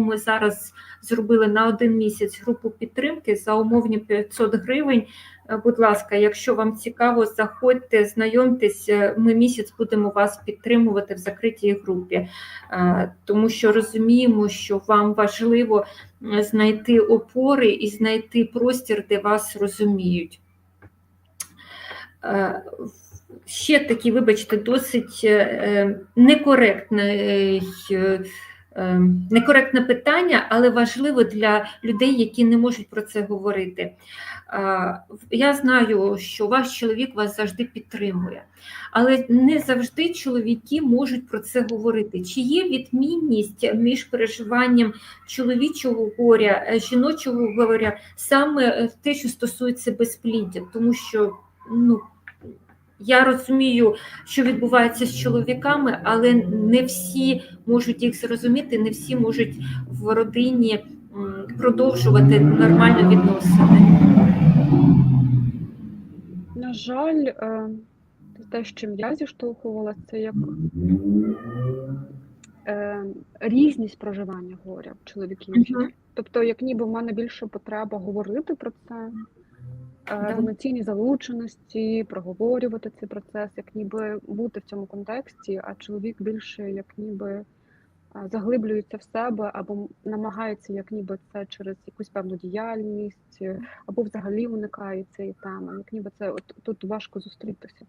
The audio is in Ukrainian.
ми зараз зробили на один місяць групу підтримки за умовні 500 гривень. Е, Будь ласка, якщо вам цікаво, заходьте, знайомтесь. е, Ми місяць будемо вас підтримувати в закритій групі, Е, тому що розуміємо, що вам важливо знайти опори і знайти простір, де вас розуміють. Ще такі, вибачте, досить некоректний некоректне питання, але важливо для людей, які не можуть про це говорити. Я знаю, що ваш чоловік вас завжди підтримує, але не завжди чоловіки можуть про це говорити. Чи є відмінність між переживанням чоловічого горя, е, жіночого горя, саме е, те, що стосується безпліддя, тому що ну. Я розумію, що відбувається з чоловіками, але не всі можуть їх зрозуміти, не всі можуть в родині продовжувати нормально відносини. На жаль, е, те, з чим я зіштовхувалася, це як е, різність проживання горя в чоловіків. Тобто, як ніби в мене більше потреба говорити про це, Да. емоційній залученості, проговорювати цей процес, як ніби бути в цьому контексті, а чоловік більше як ніби заглиблюється в себе або намагається як ніби це через якусь певну діяльність, або взагалі уникає цієї теми. Як ніби це от тут важко зустрітися.